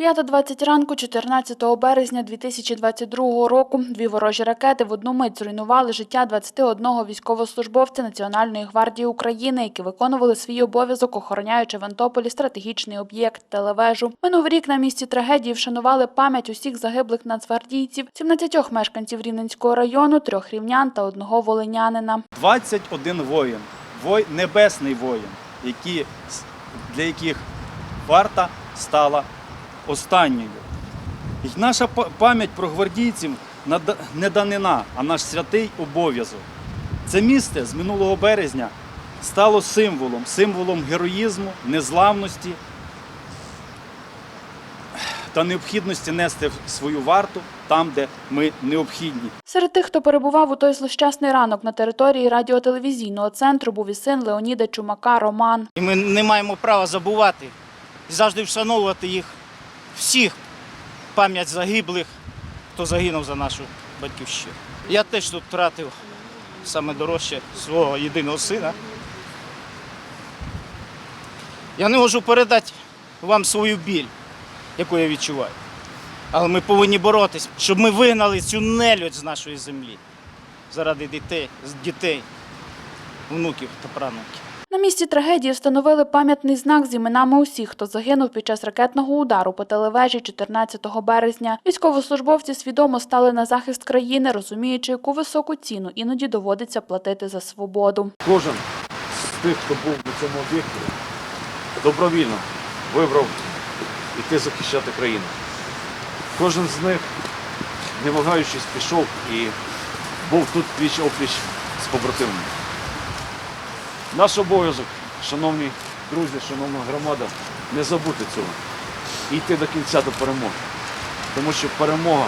5.20 ранку 14 березня 2022 року дві ворожі ракети в одну мить зруйнували життя 21 військовослужбовця Національної гвардії України, які виконували свій обов'язок, охороняючи в Антополі стратегічний об'єкт телевежу. Минув рік на місці трагедії вшанували пам'ять усіх загиблих нацгвардійців, 17 мешканців Рівненського району, трьох рівнян та одного волинянина. 21 воїн, вой, небесний воїн, які, для яких варта стала останньою. І наша пам'ять про гвардійців нада- не данина, а наш святий обов'язок. Це місце з минулого березня стало символом, символом героїзму, незламності та необхідності нести свою варту там, де ми необхідні. Серед тих, хто перебував у той злощасний ранок на території радіотелевізійного центру, був і син Леоніда Чумака Роман. І ми не маємо права забувати і завжди вшановувати їх всіх пам'ять загиблих, хто загинув за нашу батьківщину. Я теж тут втратив саме дорожче свого єдиного сина. Я не можу передати вам свою біль, яку я відчуваю. Але ми повинні боротись, щоб ми вигнали цю нелюдь з нашої землі заради дітей, дітей, внуків та правнуків. Місці трагедії встановили пам'ятний знак з іменами усіх, хто загинув під час ракетного удару по телевежі 14 березня. Військовослужбовці свідомо стали на захист країни, розуміючи, яку високу ціну іноді доводиться платити за свободу. Кожен з тих, хто був на цьому об'єкті, добровільно вибрав іти захищати країну. Кожен з них, не вагаючись, пішов і був тут пліч опліч з побратимами. Наш обов'язок, шановні друзі, шановна громада, не забути цього і йти до кінця до перемоги. Тому що перемога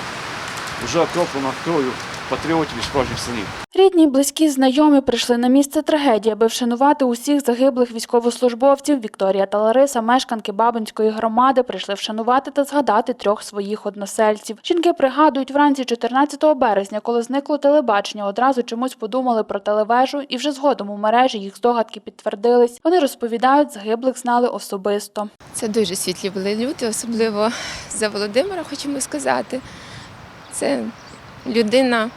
вже окроплена кров'ю патріотів і справжніх синів. Рідні, близькі, знайомі прийшли на місце трагедії, аби вшанувати усіх загиблих військовослужбовців. Вікторія та Лариса, мешканки Бабинської громади, прийшли вшанувати та згадати трьох своїх односельців. Жінки пригадують, вранці 14 березня, коли зникло телебачення, одразу чомусь подумали про телевежу, і вже згодом у мережі їх здогадки підтвердились. Вони розповідають, загиблих знали особисто. Це дуже світлі були люди, особливо за Володимира, хочемо сказати. Це людина,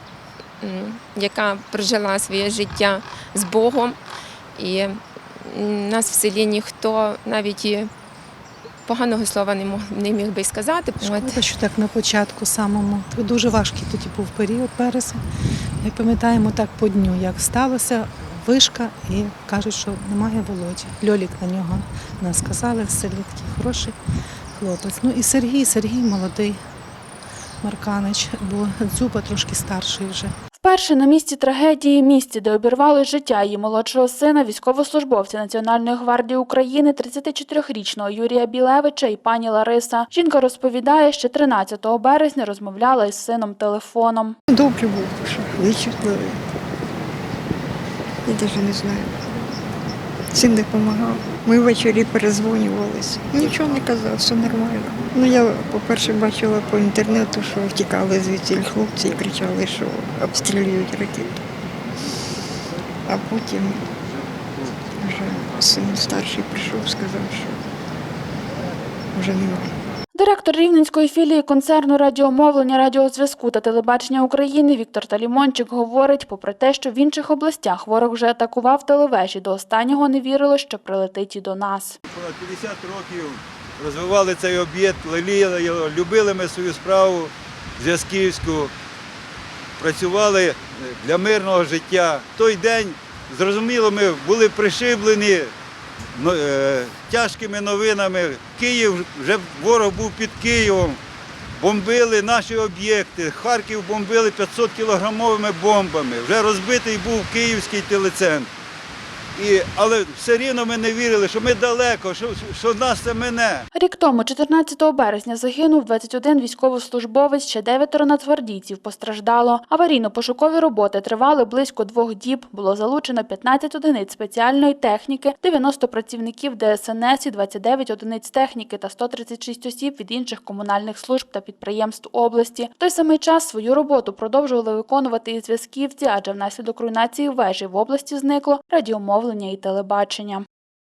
яка прожила своє життя з Богом. І нас в селі ніхто навіть і поганого слова не мог не міг би сказати. Шкода, що так на початку самому. Це дуже важкий тоді був період березень. Ми пам'ятаємо так по дню, як сталося вишка і кажуть, що немає Володі. Льолік на нього нас сказали в селі такий хороший хлопець. Ну і Сергій, Сергій молодий Марканич, бо Дзюба трошки старший вже. Вперше на місці трагедії, місці, де обірвали життя її молодшого сина, військовослужбовця Національної гвардії України, 34-річного Юрія Білевича і пані Лариса. Жінка розповідає, що 13 березня розмовляла із сином телефоном. Добрий був, що вичутливий. Я навіть не знаю. Син допомагав. Ми ввечері перезвонювалися. Нічого не казав, все нормально. Ну я, по-перше, бачила по інтернету, що втікали звідси хлопці і кричали, що обстрілюють ракети. А потім вже син старший прийшов, сказав, що вже немає. Директор Рівненської філії концерну радіомовлення, радіозв'язку та телебачення України Віктор Талімончик говорить, попри те, що в інших областях ворог вже атакував телевежі, до останнього не вірило, що прилетить і до нас. понад 50 років розвивали цей об'єкт, леліяли його, любили ми свою справу зв'язківську, працювали для мирного життя. В той день, зрозуміло, ми були пришиблені тяжкими новинами. Київ вже ворог був під Києвом. Бомбили наші об'єкти. Харків бомбили 500 кілограмовими бомбами. Вже розбитий був київський телецентр. І, але все рівно ми не вірили, що ми далеко, що, що нас це мене. Рік тому, 14 березня, загинув 21 військовослужбовець, ще дев'ятеро нацгвардійців постраждало. Аварійно-пошукові роботи тривали близько двох діб. Було залучено 15 одиниць спеціальної техніки, 90 працівників ДСНС і 29 одиниць техніки та 136 осіб від інших комунальних служб та підприємств області. В той самий час свою роботу продовжували виконувати і зв'язківці, адже внаслідок руйнації вежі в області зникло радіомовлення і телебачення.